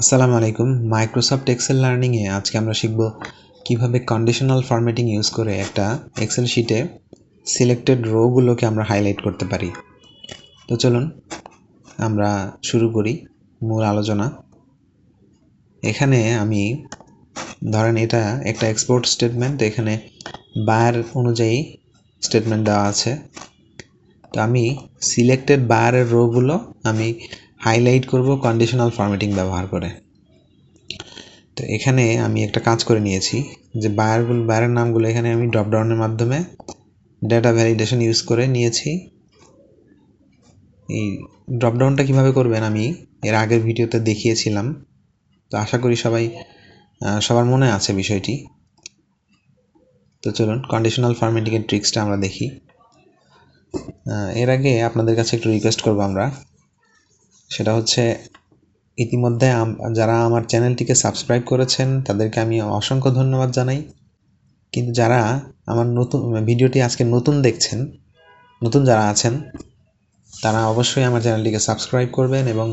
আসসালামু আলাইকুম। Microsoft Excel লার্নিংয়ে আজকে আমরা শিখব কীভাবে কন্ডিশনাল ফরম্যাটিং ইউজ করে একটা এক্সেল শিটে সিলেক্টেড রোগুলোকে আমরা হাইলাইট করতে পারি। তো চলুন, আমরা শুরু করি মূল আলোচনা। এখানে আমি, ধরেন এটা একটা এক্সপোর্ট স্টেটমেন্ট এখানে বায়ার অনুযায়ী স্টেটমেন্ট দেওয়া আছে। তো আমি সিলেক্টেড বায়ারের রোগুলো আমি হাইলাইট করব কন্ডিশনাল ফরম্যাটিং ব্যবহার করে। তো এখানে আমি একটা কাজ করে নিয়েছি যে বায়ারগুলো বায়ারের নামগুলো এখানে আমি ড্রপডাউনের মাধ্যমে ডেটা ভ্যালিডেশন ইউজ করে নিয়েছি। এই ড্রপডাউনটা কীভাবে করবেন আমি এর আগের ভিডিওতে দেখিয়েছিলাম। তো আশা করি সবাই সবার মনে আছে বিষয়টি। তো চলুন কন্ডিশনাল ফরম্যাটিংয়ের ট্রিক্সটা আমরা দেখি। এর আগে আপনাদের কাছে একটু রিকোয়েস্ট করব আমরা। সেটা হচ্ছে ইতিমধ্যে যারা আমার চ্যানেলটিকে সাবস্ক্রাইব করেছেন, তাদেরকে আমি অসংখ্য ধন্যবাদ জানাই। কিন্তু যারা আমার নতুন, ভিডিওটি আজকে নতুন দেখছেন, নতুন যারা আছেন, তারা অবশ্যই আমার চ্যানেলটিকে সাবস্ক্রাইব করবেন এবং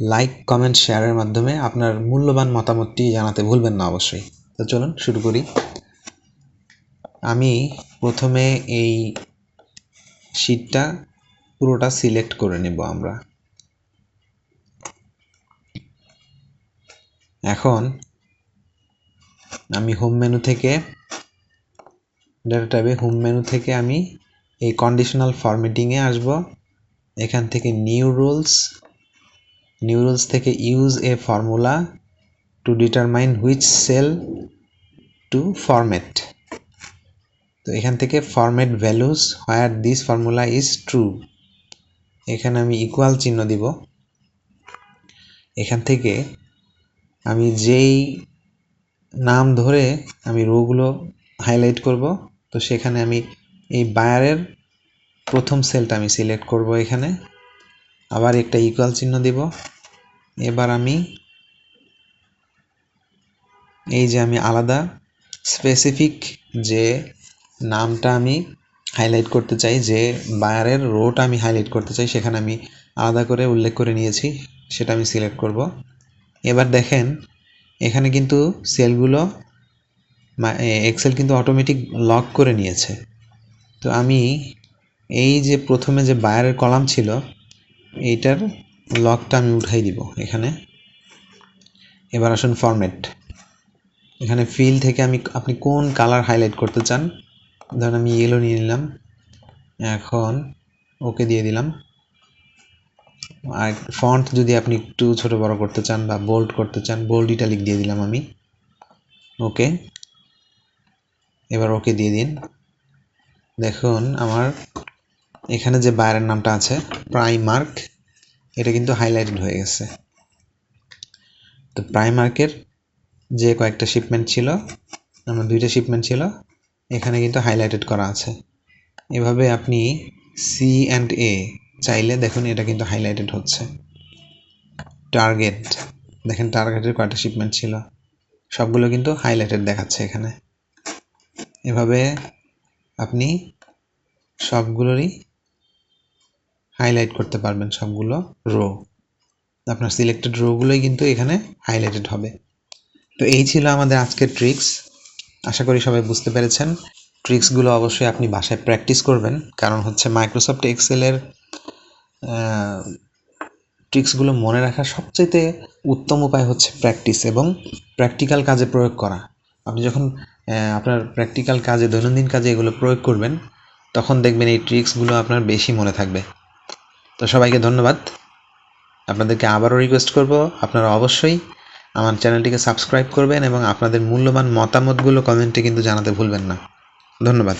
লাইক, কমেন্ট, শেয়ারের মাধ্যমে আপনার মূল্যবান মতামতটি জানাতে ভুলবেন না অবশ্যই। তো চলুন শুরু করি। আমি প্রথমে এই শিটটা পুরোটা সিলেক্ট করে নেব আমরা। এখন আমি হোম মেনু থেকে ডেটা ট্যাবে হোম মেনু থেকে আমি এই কন্ডিশনাল ফরম্যাটিংয়ে আসব। এখান থেকে নিউ রুলস নিউ রুলস থেকে use a formula to determine which cell to format তো এখান থেকে format values where this formula is true এখানে আমি ইকুয়াল চিহ্ন দিব। এখান থেকে আমি যেই নাম ধরে আমি রোগুলো হাইলাইট করব, তো সেখানে আমি এই বায়ারের প্রথম সেলটা আমি সিলেক্ট করব এখানে। আবার একটা ইকুয়াল চিহ্ন দিব। এবার আমি এই যে আমি আলাদা স্পেসিফিক যে নামটা আমি হাইলাইট করতে চাই, যে বায়ারের রোটা আমি হাইলাইট করতে চাই, সেখানে আমি আলাদা করে উল্লেখ করে নিয়েছি, সেটা আমি সিলেক্ট করব। এবার দেখেন, এখানে কিন্তু সেলগুলো এক্সেল কিন্তু অটোমেটিক লক করে নিয়েছে। তো আমি এই যে প্রথমে যে বায়ারের কলাম ছিল, এইটার লকটা আমি উঠাই দিব এখানে। এবার আসুন ফরম্যাট এখানে ফিল থেকে আমি আপনি কোন কালার হাইলাইট করতে চান? ধরেন আমি ইয়েলো নিয়ে নিলাম। এখন ওকে দিয়ে দিলাম। আর ফন্ট যদি আপনি একটু ছোট বড় করতে চান বা বোল্ড করতে চান বোল্ড ইটালিক দিয়ে দিলাম আমি। ওকে এবার ওকে দিয়ে দিন। দেখুন, আমার এখানে যে বায়ারের নামটা আছে প্রাইমার্ক এটা কিন্তু হাইলাইটেড হয়ে গেছে। তো প্রাইমার্কের যে কয়েকটা শিপমেন্ট ছিল, আমার দুইটা শিপমেন্ট ছিল, এখানে কিন্তু হাইলাইটেড করা আছে। এভাবে আপনি সি অ্যান্ড এ চাইলে দেখুন এটা কিন্তু হাইলাইটেড হচ্ছে। টার্গেট দেখেন টার্গেটের কয়টা শিপমেন্ট ছিল? সবগুলো কিন্তু হাইলাইটেড দেখাচ্ছে এখানে। এভাবে আপনি সবগুলোরই হাইলাইট করতে পারবেন সবগুলো রো আপনার সিলেক্টেড রোগুলোই কিন্তু এখানে হাইলাইটেড হবে। তো এই ছিল আমাদের আজকের ট্রিক্স আশা করি সবাই বুঝতে পেরেছেন। ট্রিক্সগুলো অবশ্যই আপনি বাসায় প্র্যাকটিস করবেন। কারণ হচ্ছে মাইক্রোসফট এক্সেলের ট্রিক্সগুলো মনে রাখার সবচেয়ে উত্তম উপায় হচ্ছে প্র্যাকটিস এবং প্র্যাকটিক্যাল কাজে প্রয়োগ করা। আপনি যখন আপনার প্র্যাকটিক্যাল কাজে, দৈনন্দিন কাজে এগুলো প্রয়োগ করবেন, তখন দেখবেন এই ট্রিক্সগুলো আপনার বেশি মনে থাকবে। তো সবাইকে ধন্যবাদ। আপনাদেরকে আবারও রিকোয়েস্ট করব, আপনারা অবশ্যই আমার চ্যানেলটিকে সাবস্ক্রাইব করবেন এবং আপনাদের মূল্যবান মতামতগুলো কমেন্টে কিন্তু জানাতে ভুলবেন না। ধন্যবাদ।